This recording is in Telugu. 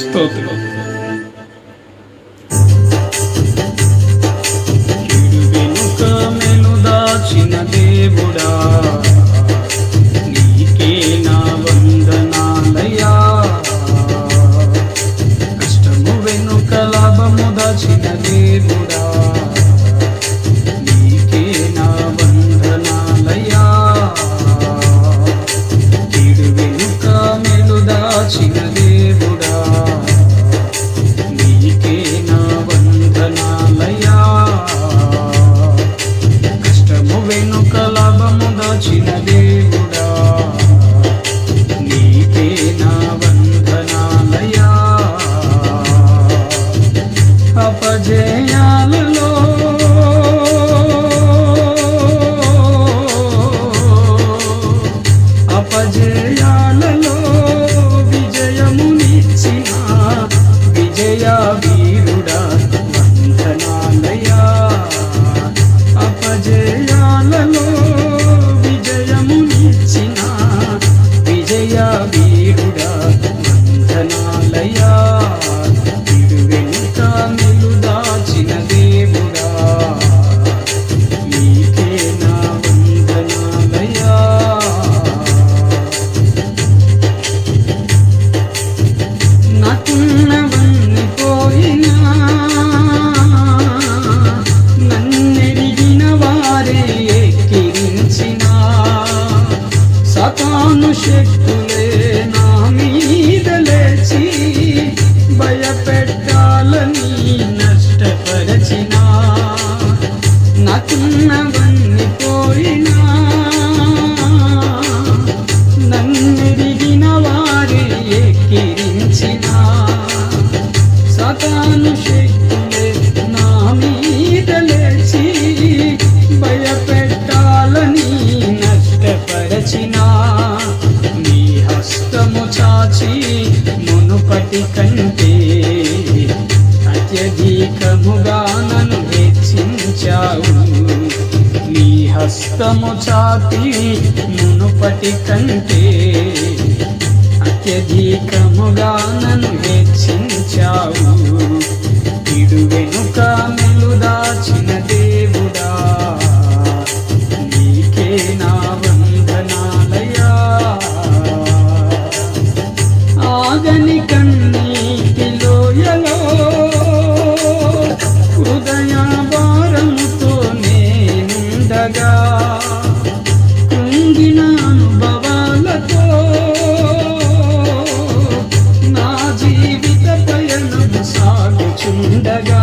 స్తోత్రం వెనుక చిన్న దేవుడా? అనేకముగా నన్ను హెచ్చించావు. నీ హస్తము చాపి మునుపటి కంటే అత్యధికముగా నన్ను హెచ్చించావు. ఇడు వెనుక మెలు దాచిన దేవుడా నీకే నా వందనాలయా ఆగని కన్ను కృంగిన అనుభవాలతో నా జీవిత పయనం సాగుచుండగా